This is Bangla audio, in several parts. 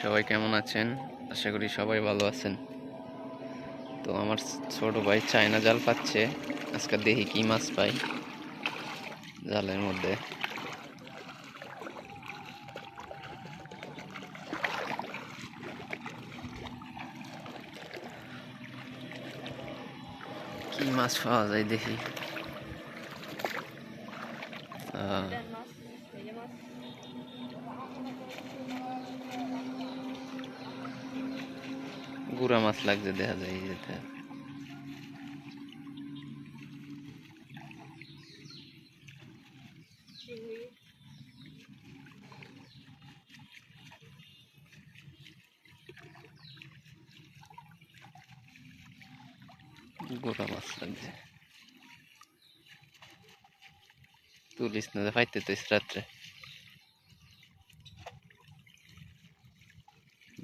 সবাই কেমন আছেন? আশা করি সবাই ভালো আছেন। তো আমার ছোট ভাই চায়না জাল পাচ্ছে। আজকে দেখি কি মাছ পাই জালের মধ্যে। কি মাছ পাওয়া যায় দেখি। আহ, গুড়া মাছ লাগছে, দেখা যায় যেতে গোটা মাছ লাগছে। তুলিস না ফাইতে তুইস রাত্রে।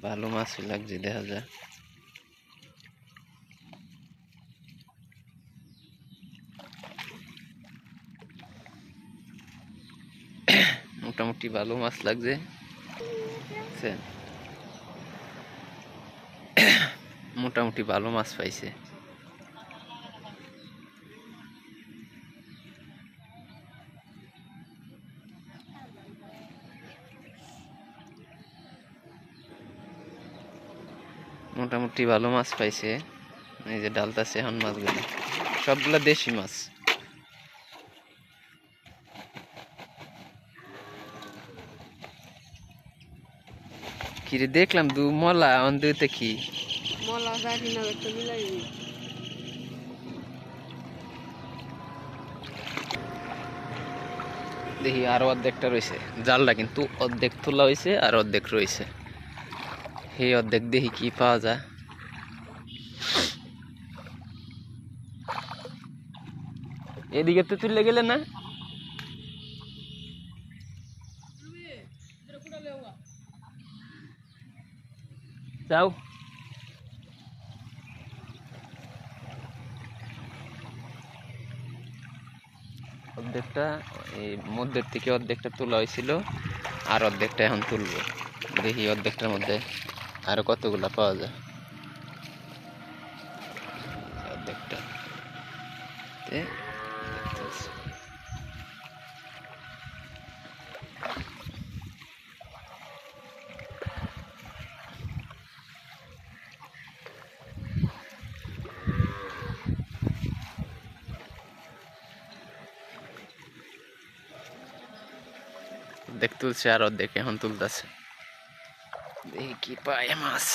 ভালো মাছই লাগছে, দেখা যায় মোটামুটি ভালো মাছ লাগছে। মোটামুটি ভালো মাছ পাইছে। মোটামুটি ভালো মাছ পাইছে। এই যে ডালতাছে এখন মাছগুলো। সবগুলা দেশি মাছ। কিরে দেখলাম দু মলা অন দুতে কি? মলা জানি না একটু মিলাই দেখি আরও অর্ধেকটা রয়েছে জালটা কিন্তু অর্ধেক তোলা হয়েছে আর অর্ধেক রয়েছে সেই অর্ধেক দেখি কি পাওয়া যায়। এদিকে তো তুললে গেলে না? যাও অর্ধেকটা, এই মধ্যের থেকে অর্ধেকটা তোলা হয়েছিল, আর অর্ধেকটা এখন তুলবো। দেখি অর্ধেকটার মধ্যে আরও কতগুলা পাওয়া যায়। অর্ধেকটা তে দেখতেছি। অর্ধেক তুলছে আর অর্ধেক এখন তুলতেছে দেখি কি পায় মাছ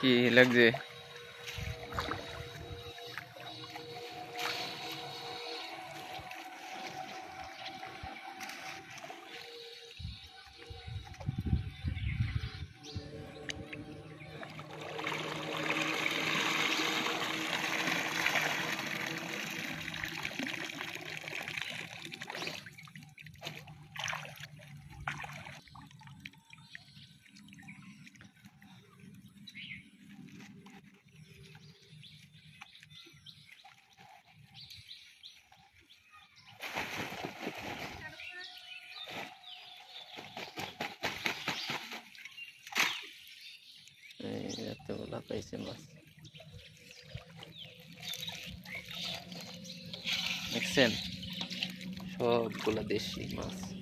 কি লাগছে এতগুলা পাইছে মাছ। দেখছেন? সবগুলা দেশি মাছ।